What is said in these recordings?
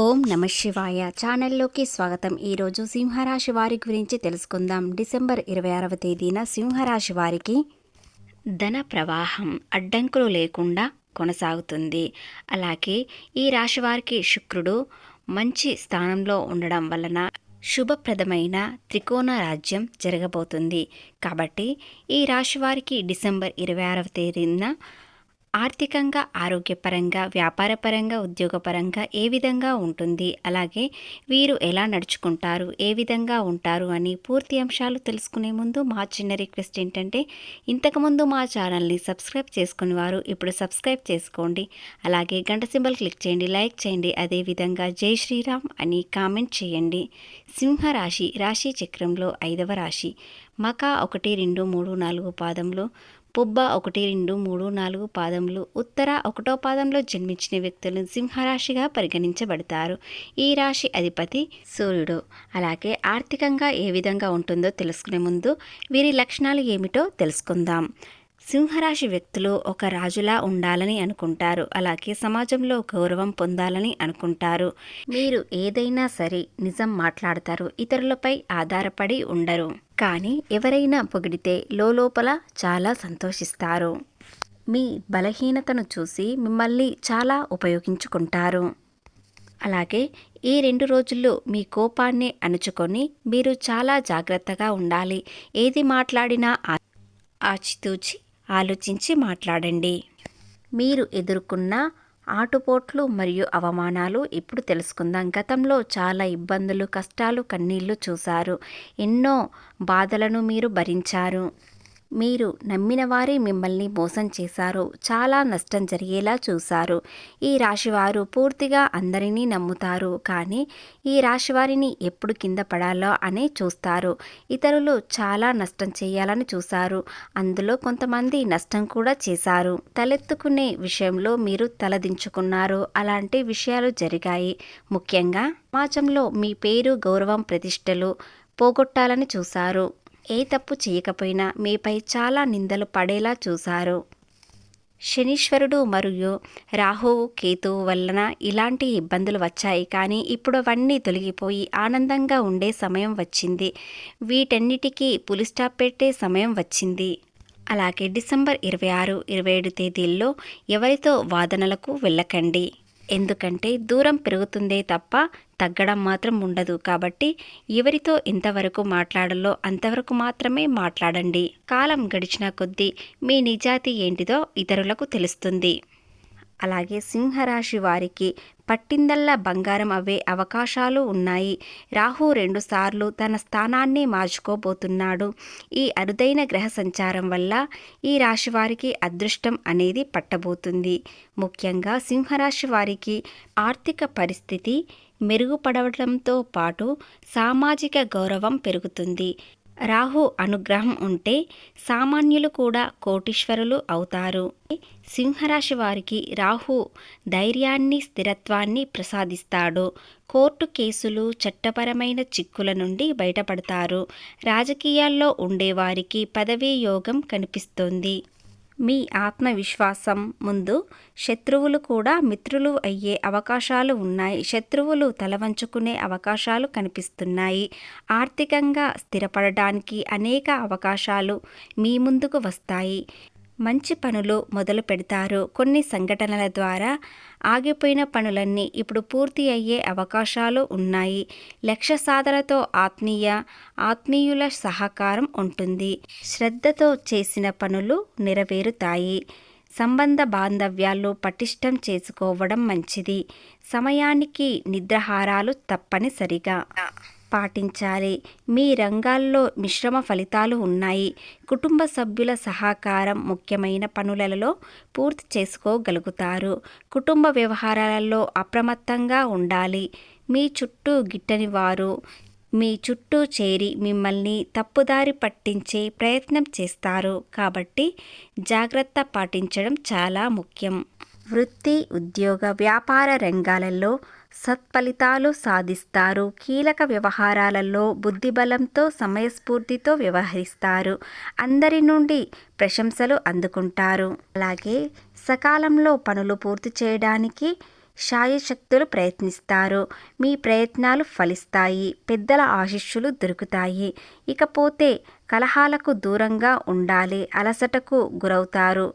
ఓం నమ శివాయ. ఛానల్లోకి స్వాగతం. ఈరోజు సింహరాశి వారి గురించి తెలుసుకుందాం. డిసెంబర్ ఇరవై ఆరవ తేదీన సింహరాశి వారికి ధన ప్రవాహం అడ్డంకులు లేకుండా కొనసాగుతుంది. అలాగే ఈ రాశి వారికి శుక్రుడు మంచి స్థానంలో ఉండడం వలన శుభప్రదమైన త్రికోణ రాజ్యం జరగబోతుంది. కాబట్టి ఈ రాశి వారికి డిసెంబర్ ఇరవై ఆరవ తేదీన ఆర్థికంగా ఆరోగ్యపరంగా వ్యాపారపరంగా ఉద్యోగపరంగా ఏ విధంగా ఉంటుంది? అలాగే వీరు ఎలా నడుచుకుంటారు? ఏ విధంగా ఉంటారు? అని పూర్తి అంశాలు తెలుసుకునే ముందు మా చిన్న రిక్వెస్ట్ ఏంటంటే ఇంతకుముందు మా ఛానల్ని సబ్స్క్రైబ్ చేసుకుని వారు ఇప్పుడు సబ్స్క్రైబ్ చేసుకోండి. అలాగే గంట సింబల్ క్లిక్ చేయండి లైక్ చేయండి. అదేవిధంగా జై శ్రీరామ్ అని కామెంట్ చేయండి. సింహరాశి రాశి చక్రంలో ఐదవ రాశి. మక ఒకటి రెండు మూడు నాలుగు పాదంలో పుబ్బ ఒకటి రెండు మూడు నాలుగు పాదములు. ఉత్తర ఒకటో పాదంలో జన్మించిన వ్యక్తులు సింహరాశిగా పరిగణించబడతారు. ఈ రాశి అధిపతి సూర్యుడు. అలాగే ఆర్థికంగా ఏ విధంగా ఉంటుందో తెలుసుకునే ముందు వీరి లక్షణాలు ఏమిటో తెలుసుకుందాం. సింహరాశి వ్యక్తులు ఒక రాజులా ఉండాలని అనుకుంటారు. అలాగే సమాజంలో గౌరవం పొందాలని అనుకుంటారు. మీరు ఏదైనా సరే నిజం మాట్లాడతారు. ఇతరులపై ఆధారపడి ఉండరు. కానీ ఎవరైనా పొగిడితే లోపల చాలా సంతోషిస్తారు. మీ బలహీనతను చూసి మిమ్మల్ని చాలా ఉపయోగించుకుంటారు. అలాగే ఈ రెండు రోజుల్లో మీ కోపాన్ని అణుచుకొని మీరు చాలా జాగ్రత్తగా ఉండాలి. ఏది మాట్లాడినా ఆచితూచి ఆలోచించి మాట్లాడండి. మీరు ఎదుర్కొన్న ఆటుపోట్లు మరియు అవమానాలు ఇప్పుడు తెలుసుకుందాం. గతంలో చాలా ఇబ్బందులు కష్టాలు కన్నీళ్ళు చూశారు. ఎన్నో బాధలను మీరు భరించారు. మీరు నమ్మిన వారే మిమ్మల్ని మోసం చేశారు. చాలా నష్టం జరిగేలా చూశారు. ఈ రాశివారు పూర్తిగా అందరినీ నమ్ముతారు. కానీ ఈ రాశివారిని ఎప్పుడు కింద పడాలో అనే చూస్తారు. ఇతరులు చాలా నష్టం చేయాలని చూశారు. అందులో కొంతమంది నష్టం కూడా చేశారు. తలెత్తుకునే విషయంలో మీరు తలదించుకున్నారు. అలాంటి విషయాలు జరిగాయి. ముఖ్యంగా సమాజంలో మీ పేరు గౌరవం ప్రతిష్టలు పోగొట్టాలని చూశారు. ఏ తప్పు చేయకపోయినా మీపై చాలా నిందలు పడేలా చూశారు. శనీశ్వరుడు మరియు రాహువు కేతువు వలన ఇలాంటి ఇబ్బందులు వచ్చాయి. కానీ ఇప్పుడు అవన్నీ తొలగిపోయి ఆనందంగా ఉండే సమయం వచ్చింది. వీటన్నిటికీ పులిస్టాప్ పెట్టే సమయం వచ్చింది. అలాగే డిసెంబర్ ఇరవై ఆరు ఇరవై ఏడు తేదీల్లో ఎవరితో వాదనలకు వెళ్ళకండి. ఎందుకంటే దూరం పెరుగుతుందే తప్ప తగ్గడం మాత్రం ఉండదు. కాబట్టి ఎవరితో ఎంతవరకు మాట్లాడాలో అంతవరకు మాత్రమే మాట్లాడండి. కాలం గడిచిన కొద్దీ మీ నిజాతి ఏంటిదో ఇతరులకు తెలుస్తుంది. అలాగే సింహరాశి వారికి పట్టిందల్లా బంగారం అవే అవకాశాలు ఉన్నాయి. రాహు రెండుసార్లు తన స్థానాన్ని మార్చుకోబోతున్నాడు. ఈ అరుదైన గ్రహ సంచారం వల్ల ఈ రాశి వారికి అదృష్టం అనేది పట్టబోతుంది. ముఖ్యంగా సింహరాశి వారికి ఆర్థిక పరిస్థితి మెరుగుపడటంతో పాటు సామాజిక గౌరవం పెరుగుతుంది. రాహు అనుగ్రహం ఉంటే సామాన్యులు కూడా కోటీశ్వరులు అవుతారు. సింహరాశి వారికి రాహు ధైర్యాన్ని స్థిరత్వాన్ని ప్రసాదిస్తాడు. కోర్టు కేసులు చట్టపరమైన చిక్కుల నుండి బయటపడతారు. రాజకీయాల్లో ఉండేవారికి పదవీ యోగం కనిపిస్తుంది. మీ ఆత్మవిశ్వాసం ముందు శత్రువులు కూడా మిత్రులు అయ్యే అవకాశాలు ఉన్నాయి. శత్రువులు తలవంచుకునే అవకాశాలు కనిపిస్తున్నాయి. ఆర్థికంగా స్థిరపడడానికి అనేక అవకాశాలు మీ ముందుకు వస్తాయి. మంచి పనులు మొదలు పెడతారు. కొన్ని సంఘటనల ద్వారా ఆగిపోయిన పనులన్నీ ఇప్పుడు పూర్తి అయ్యే అవకాశాలు ఉన్నాయి. లక్ష్య సాధనతో ఆత్మీయ ఆత్మీయుల సహకారం ఉంటుంది. శ్రద్ధతో చేసిన పనులు నెరవేరుతాయి. సంబంధ బాంధవ్యాలు పటిష్టం చేసుకోవడం మంచిది. సమయానికి నిద్రాహారాలు తప్పనిసరిగా. పాటించాలి. మీ రంగాల్లో మిశ్రమ ఫలితాలు ఉన్నాయి. కుటుంబ సభ్యుల సహకారం ముఖ్యమైన పనులలో పూర్తి చేసుకోగలుగుతారు. కుటుంబ వ్యవహారాలలో అప్రమత్తంగా ఉండాలి. మీ చుట్టూ గిట్టని వారు మీ చుట్టూ చేరి మిమ్మల్ని తప్పుదారి పట్టించే ప్రయత్నం చేస్తారు. కాబట్టి జాగ్రత్త పాటించడం చాలా ముఖ్యం. వృత్తి ఉద్యోగ వ్యాపార రంగాలలో సత్ఫలితాలు సాధిస్తారు. కీలక వ్యవహారాలలో బుద్ధిబలంతో సమయస్ఫూర్తితో వ్యవహరిస్తారు. అందరి నుండి ప్రశంసలు అందుకుంటారు. అలాగే సకాలంలో పనులు పూర్తి చేయడానికి శాయశక్తులు ప్రయత్నిస్తారు. మీ ప్రయత్నాలు ఫలిస్తాయి. పెద్దల ఆశిష్యులు దొరుకుతాయి. ఇకపోతే కలహాలకు దూరంగా ఉండాలి. అలసటకు గురవుతారు.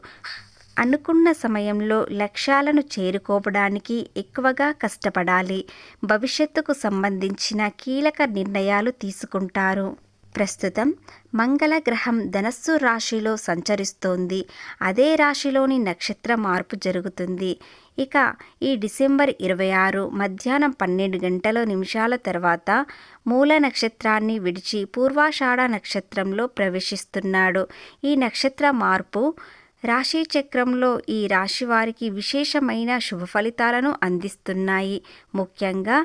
అనుకున్న సమయంలో లక్ష్యాలను చేరుకోవడానికి ఎక్కువగా కష్టపడాలి. భవిష్యత్తుకు సంబంధించిన కీలక నిర్ణయాలు తీసుకుంటారు. ప్రస్తుతం మంగళ గ్రహం ధనస్సు రాశిలో సంచరిస్తోంది. అదే రాశిలోని నక్షత్ర మార్పు జరుగుతుంది. ఇక ఈ డిసెంబర్ ఇరవై ఆరు మధ్యాహ్నం పన్నెండు గంటల నిమిషాల తర్వాత మూల నక్షత్రాన్ని విడిచి పూర్వాషాఢ నక్షత్రంలో ప్రవేశిస్తున్నాడు. ఈ నక్షత్ర మార్పు రాశి చక్రంలో ఈ రాశి వారికి విశేషమైన శుభ ఫలితాలను అందిస్తున్నాయి. ముఖ్యంగా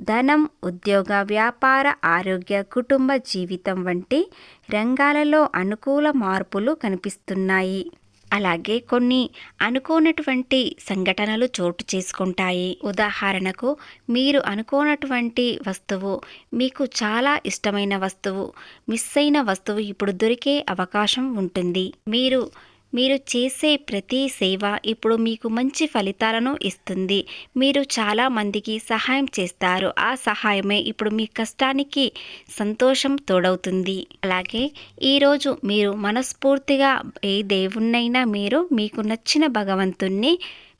ధనం ఉద్యోగ వ్యాపార ఆరోగ్య కుటుంబ జీవితం వంటి రంగాలలో అనుకూల మార్పులు కనిపిస్తున్నాయి. అలాగే కొన్ని అనుకోనటువంటి సంఘటనలు చోటు చేసుకుంటాయి. ఉదాహరణకు మీరు అనుకోనటువంటి వస్తువు మీకు చాలా ఇష్టమైన వస్తువు మిస్ అయిన వస్తువు ఇప్పుడు దొరికే అవకాశం ఉంటుంది. మీరు మీరు చేసే ప్రతి సేవ ఇప్పుడు మీకు మంచి ఫలితాలను ఇస్తుంది. మీరు చాలా మందికి సహాయం చేస్తారు. ఆ సహాయమే ఇప్పుడు మీ కష్టానికి సంతోషం తోడవుతుంది. అలాగే ఈరోజు మీరు మనస్ఫూర్తిగా ఏ దేవుణ్ణైనా మీరు మీకు నచ్చిన భగవంతుణ్ణి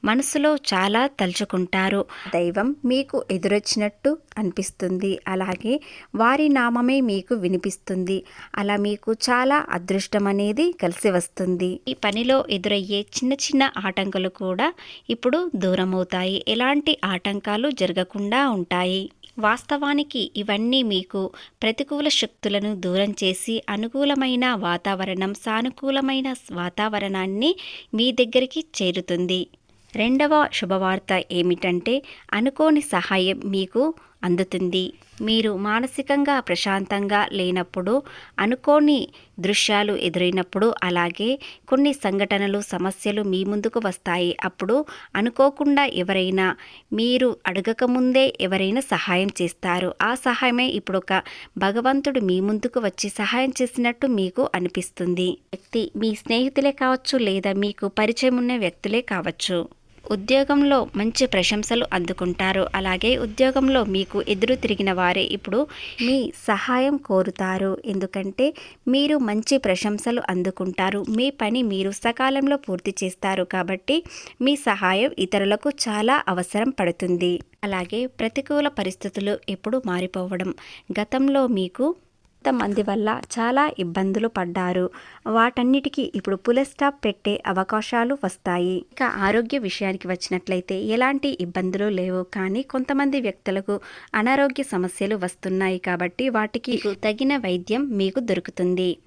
మనసులో చాలా తలుచుకుంటారు. దైవం మీకు ఎదురొచ్చినట్టు అనిపిస్తుంది. అలాగే వారి నామమే మీకు వినిపిస్తుంది. అలా మీకు చాలా అదృష్టం అనేది కలిసి వస్తుంది. ఈ పనిలో ఎదురయ్యే చిన్న చిన్న ఆటంకాలు కూడా ఇప్పుడు దూరం అవుతాయి ఎలాంటి ఆటంకాలు జరగకుండా ఉంటాయి. వాస్తవానికి ఇవన్నీ మీకు ప్రతికూల శక్తులను దూరం చేసి అనుకూలమైన వాతావరణం సానుకూలమైన వాతావరణాన్ని మీ దగ్గరికి చేరుతుంది. రెండవ శుభవార్త ఏమిటంటే అనుకోని సహాయం మీకు అందుతుంది. మీరు మానసికంగా ప్రశాంతంగా లేనప్పుడు అనుకోని దృశ్యాలు ఎదురైనప్పుడు అలాగే కొన్ని సంఘటనలు సమస్యలు మీ ముందుకు వస్తాయి. అప్పుడు అనుకోకుండా ఎవరైనా మీరు అడగకముందే ఎవరైనా సహాయం చేస్తారు. ఆ సహాయమే ఇప్పుడు ఒక భగవంతుడు మీ ముందుకు వచ్చి సహాయం చేసినట్టు మీకు అనిపిస్తుంది. వ్యక్తి మీ స్నేహితులే కావచ్చు లేదా మీకు పరిచయం ఉన్న వ్యక్తులే కావచ్చు. ఉద్యోగంలో మంచి ప్రశంసలు అందుకుంటారు. అలాగే ఉద్యోగంలో మీకు ఎదురు తిరిగిన వారే ఇప్పుడు మీ సహాయం కోరుతారు. ఎందుకంటే మీరు మంచి ప్రశంసలు అందుకుంటారు. మీ పని మీరు సకాలంలో పూర్తి చేస్తారు. కాబట్టి మీ సహాయం ఇతరులకు చాలా అవసరం పడుతుంది. అలాగే ప్రతికూల పరిస్థితులు ఎప్పుడు మారిపోవడం గతంలో మీకు మంది వల్ల చాలా ఇబ్బందులు పడ్డారు. వాటన్నిటికీ ఇప్పుడు పుల స్టాప్ పెట్టే అవకాశాలు వస్తాయి. ఇక ఆరోగ్య విషయానికి వచ్చినట్లయితే ఎలాంటి ఇబ్బందులు లేవు. కానీ కొంతమంది వ్యక్తులకు అనారోగ్య సమస్యలు వస్తున్నాయి కాబట్టి వాటికి తగిన వైద్యం మీకు దొరుకుతుంది.